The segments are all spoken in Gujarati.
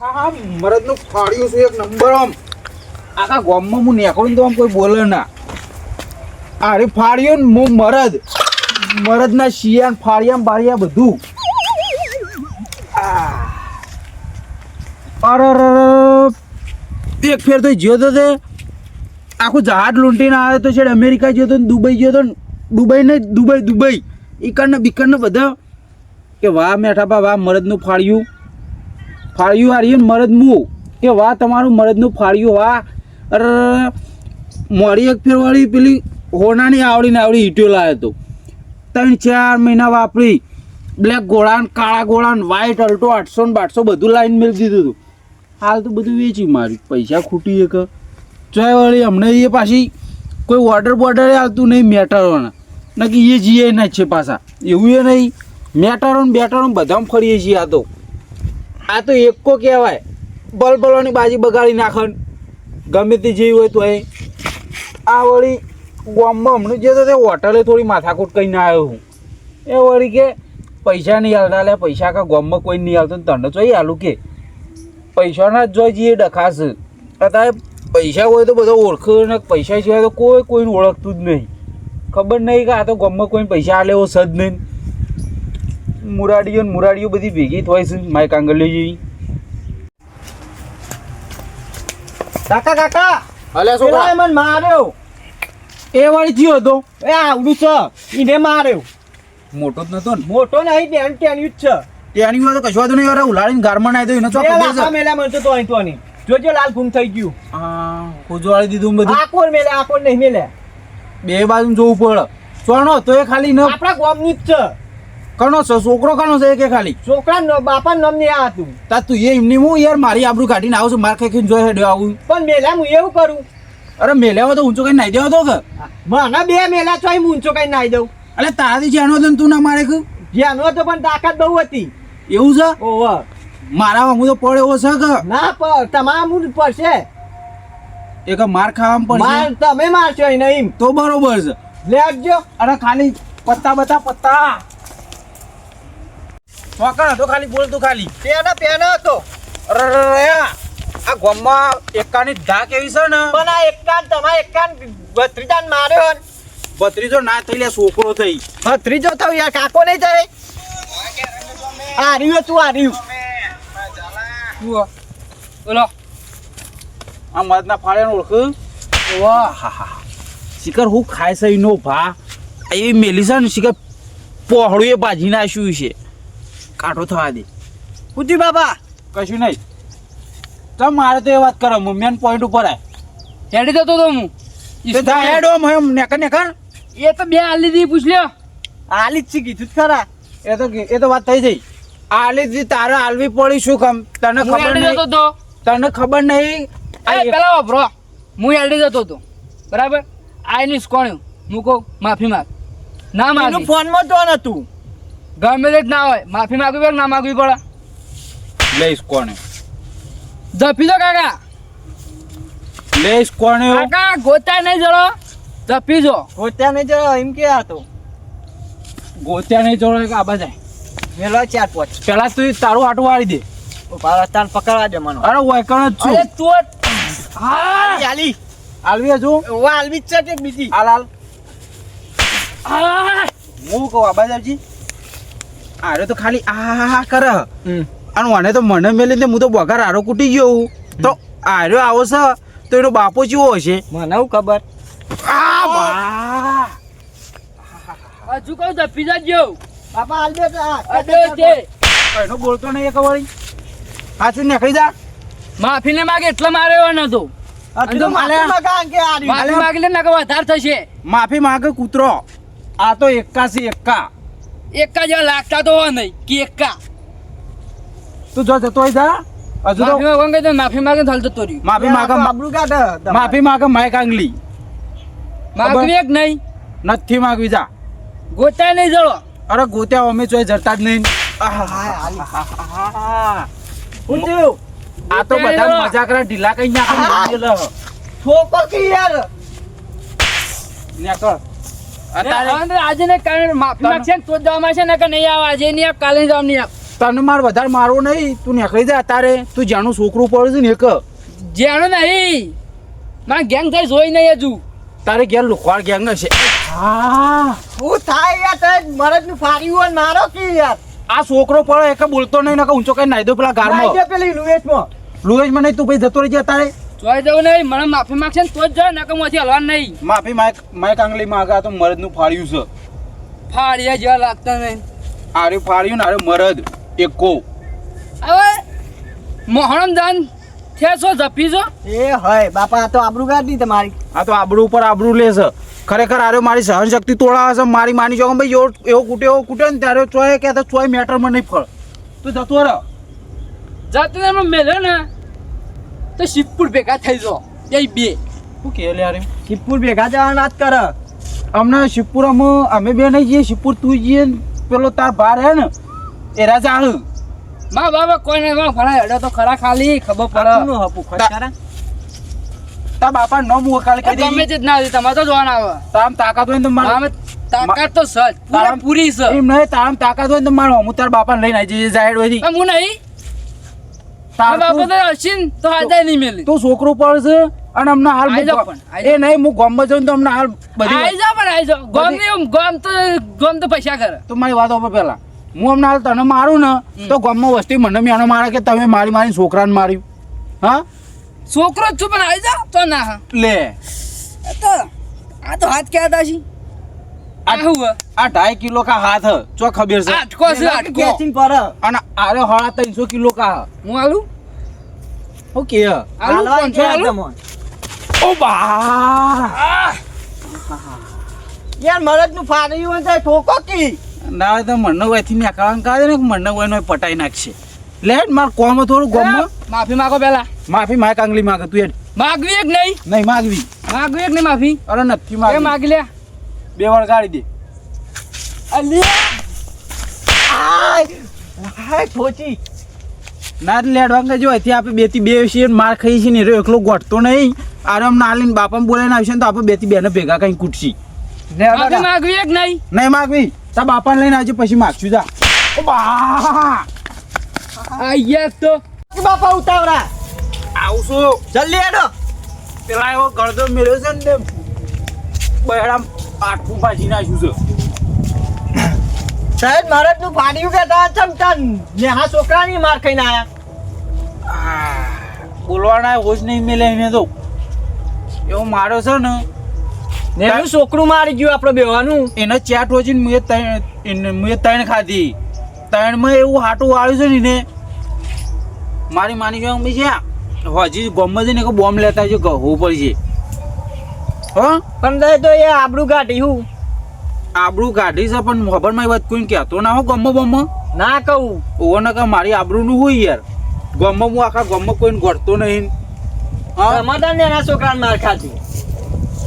હા હા, મરદનું ફાડ્યું છે એક નંબર આમ. આખા ગામમાં હું નીકળું તો આમ કોઈ બોલે ના. અરે ફાડ્યું ને હું મરદ. મરદના શિયાન ફાડ્યા બાળ્યા બધું. અરે. એક ફેર તો જ્યો તો તે આખું જહાજ લૂંટીને આવ્યો તો છે અમેરિકા ગયો તો દુબઈ ગયો તો દુબઈ ને દુબઈ દુબઈ. ઈકણ બીકણ ને બધા કે વાહ, મેઠાપા, વાહ, મરદનું ફાડ્યું ફાળ્યું હારીએ મરદ મું. કે વાહ, તમારું મરદનું ફાળ્યું, વાહ. અરે, મોડી એક ફેરવાળી પેલી હોનાની આવડી ને આવડી ઈટીઓ લાવ્યો હતો. ત્રણ ચાર મહિના વાપરી. બ્લેક ગોળાન, કાળા ગોળાન, વ્હાઈટ, અલ્ટો, આઠસો ને બારસો બધું લાઈન મેળ દીધું હતું. હાલ તો બધું વેચી માર્યું. પૈસા ખૂટી એક. ચોય વળી, હમણાં એ પાછી કોઈ વોટર બોર્ડર આવતું નહીં મેટરોના. નક્કી એ જીએ ના છે પાછા. એવું એ નહીં. મેટરો ને બેટરો બધામાં ફરીએ છીએ આ તો. આ તો એકો કહેવાય. બલબલોની બાજી બગાડી નાખે ગમે તે જેવી હોય તો એ આ વળી ગામમાં હમણાં જે તો તે હોટલે થોડી માથાકૂટ કરીને આવ્યો હું. એ વળી કે પૈસા નહીં હાલતા લે પૈસા કા ગામમાં કોઈ નહીં હાલતું તને જોઈ હાલું કે. પૈસાના જ જોઈ જઈએ ડખાશ. અત્યારે પૈસા હોય તો બધો ઓળખે ને પૈસા સિવાય તો કોઈ કોઈને ઓળખતું જ નહીં. ખબર નહીં કે આ તો ગામમાં કોઈને પૈસા હાલે એવો સદ નહીં. મુરાડીઓ ને મુરાડીઓ બધી ભેગી થાય છે માય કાંગલીઓ જેવી. કાકા કાકા! અલે પેલા મને માર્યો. એ વાળી જીયો તો એ આવડું છે. ઈને માર્યો. મોટો જ નતો ને. મોટો નહીં બેન ટેન્યુ જ છે. વાત તો કશું તો નહીં અરે ઉલાડીને ગારમાં નાઈ દો એનો ચોક બે દે લાફા છે મેલ્યા મને તો તોય જોજો લાલ ગુમ થઈ ગયું. હા ખોજવાળી દીધું બધું. આકોર મેલે આકોર નહીં મેલે. બે બાજુ જોવું પડે. ચોણો તો એ ખાલી ન આપણા ગામનું જ છે. કનો છે? છોકરો કનો છે કે ખાલી? છોકરા બાપા નામ ને આ હતું. તા તું એ એમની હું યાર મારી આબરૂ કાઢીને આવું છું માર ખાઈ ખાઈને જોઈ હેડ્યો આવું. પણ મેલા હું એવું કરું. અરે મેલ્યા તો ઊંચો કઈ નાઈ દેવો તો કે? મને બે મેલા તો એમ ઊંચો કઈ નાઈ દઉં. એટલે તારાથી જેનો હતો તું ના મારે કે? જેનો તો પણ તાકાત બહુ હતી. એવું છે? ઓહ. મારા વાંગુ તો પડે એવો છે કે? ના પર તમામ પડશે એ કે માર ખાવામાં માર તમે મારશો એને એમ. તો બરોબર છે. લેજો અરે ખાલી પત્તા બતા પત્તા. ચોકડ હતો ખાલી બોલતું ખાલી. પેના પેના હતો. અરે, આ ગામમાં એકાની ધાક એવી છે ને. પણ આ એકાન તમારે એકાન ભત્રીજાન માર્યો બત્રીજો ના થઈ લે છોકરો થઈ. ભત્રીજો થયો યાર કાકો નહીં થાય. આ રહ્યું તું આ રહ્યું બોલો. આ મદના ફાળે ઓળખ? વાહ હા હા શિખર હું ખાય છે એનો ભા. એવી મેલી છે ને શિખર પહોળું એ ભાજી નાખ્યું છે. કાઢો થવા દે. પૂછી બાબા કશું નહીં. તો મારે તો એ વાત કરો મેન પોઈન્ટ ઉપર આય. હેડી જતો તો હું. હેડ એમ નેકર નેકર. એ તો બે આલી દી પૂછ લ્યો. આલી જ કીધું જ ખરા. એ તો એ તો વાત થઈ જઈ આલી દી તારે આલવી પડી શું કમ તને ખબર નહીં તો. તને ખબર નહીં? પેલા વાપરો. હું હેડી જતો તો. બરાબર? આઈની કોણ્યું હું? કહું માફી માંગ. ના માંગી ફોનમાં તો નતું ગમે તે જ ના હોય. માફી માગવી પડે ના માગવી પડે? લઈશ કોને? જપી દો કાકા. લઈશ કોને કાકા ગોતા નહીં જડો. જપી જો. ગોત્યા નહીં જો એમ કે આ તો. ગોત્યા નહીં જોડે કે આબા જાય મેલો ચાર પાંચ. પેલા તું તારું આટું વાળી દે. પારસ્તાન પકડવા દે મને. અરે વૈકણ જ અરે છું તું હા. ચાલી આલવી હજુ? વા આલવી જ છે કે બીજી? હાલ હાલ. હું. કહું આબા જાવજી આરે તો ખાલી આ હા હા કરે. હમ. અને મને તો મને મેલી હું તો બગાર આરો કૂટી ગયો હું. તો આર્યો આવો છે. તો એનો બાપો જેવો હશે. મને હું ખબર? આ બા. હજુ કહું જપી ગયો. બાપા આલ દે તો આ. અડે તે એનો બોલતો નહીં એક વળી. હાચું નીકળી જા? માફી ને માગે એટલે નતો તો. કે આ રહ્યું. માફી માગી લે નકર વધારે થશે. માફી માગે કૂતરો. આ તો એકાસી એકા એકા જ્યાં લાગતા તો હોય નહીં કે એકા તું જો જતો હોય જા. હજુ તો માફી માગે તો માફી માંગે હાલ જતો રહ્યું. માફી માંગે આબરૂ કાઢે. માફી માંગે માય કાંગલી માગવી એક નહીં. નથી માગવી જા. ગોતા નહીં જળો. અરે ગોત્યા અમે ચોય જરતા જ નહીં. આ તો બધા મજાક કરે ઢીલા કઈ નાખે ઠોકો કે યાર? નેકળ આજે ને કાલે માફી માંગશે ને તો જવામાં છે ને કે નહીં આવે? આજે નહીં આવે કાલે જવા નહીં તને માર વધારે મારવો નહીં. તું નીકળી જા તારે તું જાણું છોકરું પડે છે ને એક. જાણો નહીં. મારે ગેંગ થઈ જોઈ નહીં હજુ. તારે ઘેર લુખવાડ ગેંગ હશે. હા. હું થાય યાર તે મરદનું ફાડ્યું હોય ને મારો કે યાર. આ છોકરો પડે એક બોલતો નહીં નકા ઊંચો કઈ નાઈ દો પેલા ગાર ગારમાં પેલી લુએટમાં લુએજ મને તું ભાઈ જતો રહી જાય તારે જોઈ જવું નહીં મને માફી માંગશે ને તો જ જાય નકર મોથી હલવાનું નહીં. માફી માય માય કાંગલી માગા તો મરદનું ફાડ્યું છે. ફાડ્યા જેવા લાગતા નહીં. આર્યું ફાડ્યું ને આર્યું મરદ એકો. હવે મોહણમ દાન થેસો છો જપી છો? એ હય બાપા આ તો આબરૂ કાઢી તમારી. આ તો આબરૂ ઉપર આબરૂ લે છે. ખરેખર આર્યો મારી સહન શક્તિ તોડાવે છે મારી માની જો ભાઈ એવો એવો કૂટે એવો કૂટે ને ત્યારે ચોય કે તો ચોય મેટરમાં નહીં ફળ. તું જતો રહ. જાતે મેલ્યો મેલે ને. તો શિવપુર ભેગા થઈ જો એ બે. શું કે લે શિવપુર ભેગા જવાના વાત કર. અમને શિવપુર અમે બે નહીં જઈએ શિવપુર તું જઈએ પેલો તાર ભાર હે ને એ રાજા મા બાબા કોઈ નહીં માં ભણા હેડો તો ખરા ખાલી ખબર પડે. નું હપુ? ખરા? તા તાર બાપા ન મું કાલે કહી ગમે જ ના હોય, તમારે તો જોવાના આવે. તામ તાકાત હોય ને તો માર આમે તાકાત તો સજ પૂરા પૂરી છે. એમ નહીં તામ તાકાત હોય ને તો મારો હું તાર બાપાને લઈને આવી જઈએ જાહેર હોય હું નહીં? તું- છોકરો પડશે અને અમને હાલ એ નહીં હું ગામમાં જાઉં ને તો અમને હાલ બધી આવી જાવ પણ જાઓ. ગોમ નહીં ગોમ તો ગોમ તો પૈસા કરે. તો મારી વાત ઉપર પેલા હું અમને હાલ તને મારું ને તો ગામમાં વસ્તી મને મેનો મારે કે તમે મારી મારી છોકરાને માર્યું. હા? છોકરો જ છું પણ આવી જાઓ તો ના. લે. તો આ તો હાથ ક્યાં હતા છી? આ ઢાઈ કિલો કા હાથ ચો ખબર છે? આટકો છે આટકો. કેચિંગ પર અને આરે હળા ત્રણસો કિલો કા હ. આલું? ઓકે? આલું પાંચસો આલું. ઓ બા! યાર મરદનું ફાડ્યું હોય તો ઠોકો કી? ના તો મને વયથી નીકળવાનું કાઢે ને મને વયનો પટાઈ નાખશે. લેટ માર કોમ થોડું ગોમમાં માફી માંગો પેલા. માફી માય કાંગલી માગે તું એ માગવી એક નહીં? નહીં માગવી. માગવી એક નહીં માફી? અરે નથી એ માગવી માગી લે. બે વાર કાઢી દે. અલ્યા! આય! હાય ઠોચી ના લેડવા કે જો અહીંથી આપણે બેથી બે છીએ માર ખાઈ છીએ ને એ એકલો ગોઠતો નહીં. આરામ ના લઈને બાપાને બોલાઈને આવશે ને તો આપણે બેથી બેને ભેગા કઈ કૂટશી. માગવી એક નહીં. નહીં માગવી. તા બાપાને લઈને આવજે પછી માગશું જા. ઓ બા! આયા તો બાપા ઉતાવરા આવશું જલ્દી હેડો. પેલા એવો ગળદો મેળ્યો છે ને બહેડા આઠું ભાજી નાખ્યું છે સાહેબ મરદનું ફાડ્યું કે તા ચમચન ને હા છોકરાની માર ખાઈને આયા. બોલવાના હોશ નહીં મેલે એને તો. એવો માર્યો છે ને. ને એનું છોકરું મારી ગયું આપણે બેવાનું એને ચેટ હોચીને મેં ત્રણ મેં ત્રણ ખાધી. ત્રણમાં એવું હાટું વાળ્યું છે ને મારી માની બી છે હજી બોમ્બ ને બોમ્બ લેતા છે હોવું પડશે. હો? પણ તે તો એ આબરૂ કાઢી હું. આબરૂ કાઢી છે પણ ખબરમાં વાત કોઈને કહેતો ના હો ગમો બમો ના કહું. ઓવો ને કે મારી આબરૂનું હોય યાર? ગમો હું આખા ગમો કોઈને ગોઠતો નહીં. હા? રમાદાન ને એના છોકરાને માર ખાધી.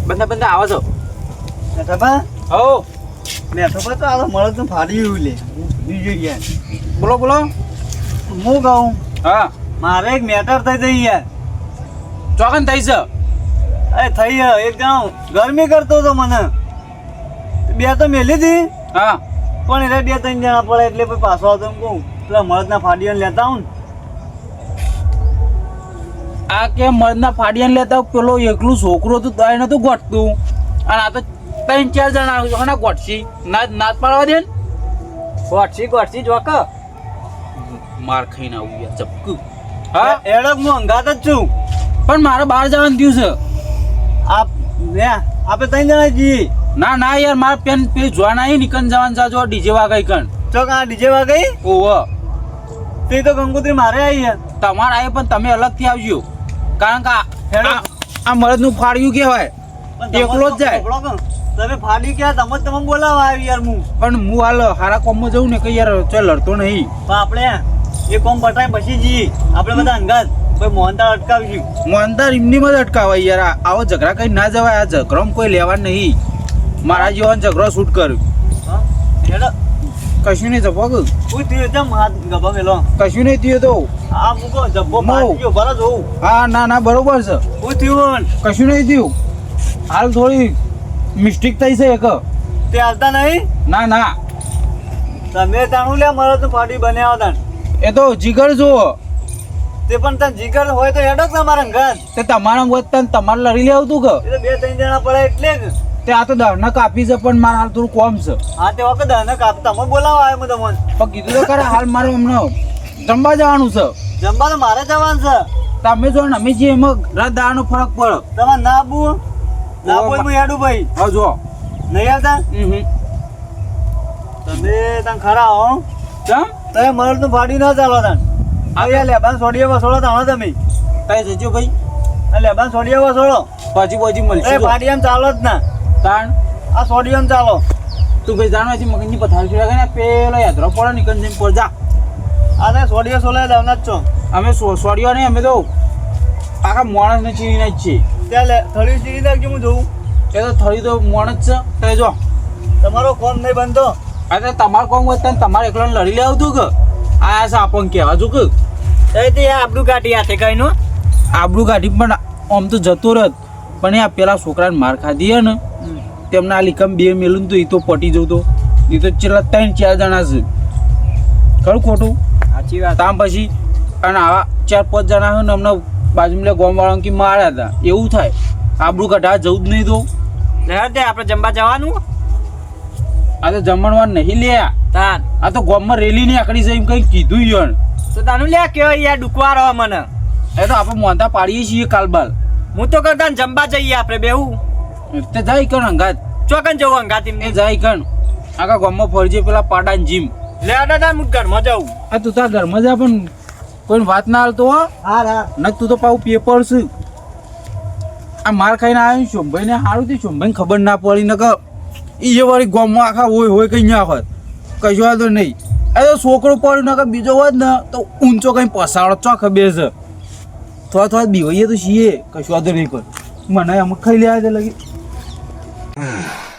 બંદા બંદા આવો છો. મેઠાબા હો. મેઠાબા તો આ ફાડી ફાડ્યું લે. બીજું યાર બોલો બોલો. હું કહું? હા. મારે એક મેટર થઈ જઈ યાર. ચોકન થઈ છે. અરે થઈ એક એકદમ ગરમી કરતો હતો મને. બે તો મેલી હતી. હા. પણ એટલે બે ત્રણ જણા પડે એટલે પછી પાછો આવતો એમ કહું પેલા મળદના ફાડીઓને લેતા આવું આ કે મરદના ફાડિયાને લેતા પેલો એકલું છોકરો હતું તો એને તો ગોઠતું. અને આ તો ત્રણ ચાર જણા ઘણા ગોઠશી? ના નાચ પાડવા દે ને. ને ગોઠસી ગોઠસી જોક. માર ખાઈને આવું યાર ચપકું. હા? એડક હું અંગાત જ છું. પણ મારે બહાર જવાનું થયું છે. આપ ને આપણે ત્રણ જણા જી. ના ના યાર માર પેન પે જોવા ના નીકળ જવાનું છે જો ડીજે વાગઈ કણ. ચોક આ ડીજે વાગઈ? ઓવ તે તો ગંગોત્રી મારે આવી હે. તમારે આવે પણ તમે અલગથી આવજો. કારણ કે આ- હેડો. આ- મરદ મરદનું ફાડ્યું પણ તમે એકલો જ જાય. તમે ફાડી કે તમે તમે બોલાવા આવી યાર હું. પણ હું હાલ હારા કોમમાં જઉં ને કે યાર ચાલ લડતો નહીં. પણ આપણે એ કોમ પટાય પછી જી. આપણે બધા અંગાત. કોઈ મોહનતાળ અટકાવી હું અંદર એમની જ અટકાવાય યાર. આવો ઝઘડા કઈ ના જવાય આ ઝઘડોમાં કોઈ લેવા નહીં. મારા જીવન ઝઘડો શૂટ કર્યો. કશું નહીં જપો કોઈ? થયો ચમ હાથ ગભા કશું નહીં થયો તો? આ મૂકો જબ્બો મો. ફાટી ગયો ભલે હોઉં હા ના ના બરોબર છે. કોઈ થયું કશું નહીં થયું. હાલ થોડી મિસ્ટેક થઈ છે એક. તે હાલતા નહીં? ના ના. તમે તાણું લે મારા તો પાર્ટી બનાવ્યા હતા. એ તો જીગર જુઓ. તે પણ તને જીગર હોય તો હેડો તમારા ઘર? તે તમારા વધતા તમારે લડી લે આવતું કે? એટલે બે ત્રણ જણા પડે એટલે જ. તે આ તો દહન કાપી છે પણ મારા હાલ થોડું કોમ છે. હા તે વખત દહન કાપ તમે બોલાવો આવ્યો તમને પણ કીધું તો ખરા હાલ મારે હમણાં જમવા જવાનું છે. જમવા તો મારે જવાનું છે. તમે જો ને અમે જે એમાં રાત દાવાનો ફરક પડે. તમારે ના બુ. ના બોલ હું હેડું ભાઈ. હા જો. નહીં આવતા? તમે તને ખરા હો. તમે મરદનું ફાડી ના ચાલો તને. આ લેબાન સોડિયા વસોડો તાણો તમે. કઈ જજો ભાઈ. લેબાન સોડિયા વસોડો પાછી પાછી મળશું એમ ચાલો જ ના. તાણ? આ સોડીએ ચાલો. તું ભાઈ જાણો છે મગજની પથારી છોડ્યા ને પેલો યાત્રા પડે નીકળ જઈને પર જા. આ તે સોડીએ સોલે દેવના જ છો. અમે સો- નહીં અમે તો આખા માણસને ચીરીને જ છીએ. ત્યાં થળી સીડી નાખજો હું જોઉં. એ તો થળી તો માણસ છે. તે જો. તમારો કોમ નહીં બનતો. તો તમારે કોમ હોય તમારે એકલાને લડી લે આવતું કે? આ સાપણ કહેવા જો કે. તે આપણું કાઢી હાથે કઈ નું? આબડું કાઢી પણ આમ તો જતો રત પણ આ પેલા છોકરાને માર ખાધી ને. તેમના આ લીકમ બે મેલું તો એ તો પટી જતો. એ તો છેલ્લા ત્રણ ચાર જણા છે. ખરું ખોટું? સાચી વાત. આમ પછી અને આવા ચાર પાંચ જણા હોય ને અમને બાજુમાં ગોમવાળા કે માર્યા હતા. એવું થાય. આબડું કાઢા જવું જ નહીં તો. આપણે જમવા જવાનું? આ તો જમણવાર નહીં લે તાન. આ તો ગોમમાં રેલી ની આકડી છે એમ કઈ કીધું યણ. તો તાનું લે કે યાર ડુકવા રહો મને. એ તો આપણે મોંધા પાડીએ છીએ કાલબાલ. હું તો કરતા જમવા જઈએ આપણે બેહું. તે જાય કણ અંગાત ચોકન જવું અંગાત એ જાય કણ. આખા ગામમાં ફરજે પેલા પાડાન જીમ. લે દાદા હું ઘરમાં જાઉં. આ તું તાર ઘરમાં જા પણ કોઈને વાત ના હાલતો હો. હા હા. નક તું તો પાઉ પેપર છે. આ માર ખાઈને આવ્યો શોભાઈ ને સારું થયું શોભાઈ ખબર ના પડી નક એ વાળી ગામમાં આખા હોય હોય કઈ ના હોય. કશું વાંધો નહીં. એ તો છોકરો પડ્યો નાખે બીજો હોત ને, તો ઊંચો કઈ પસાડો ચોખ બે છે. થોડા થોડા બીવાઈએ તો છીએ, કશું વાંધો નહીં પણ મને આમાં ખાઈ લેવા દે લગી.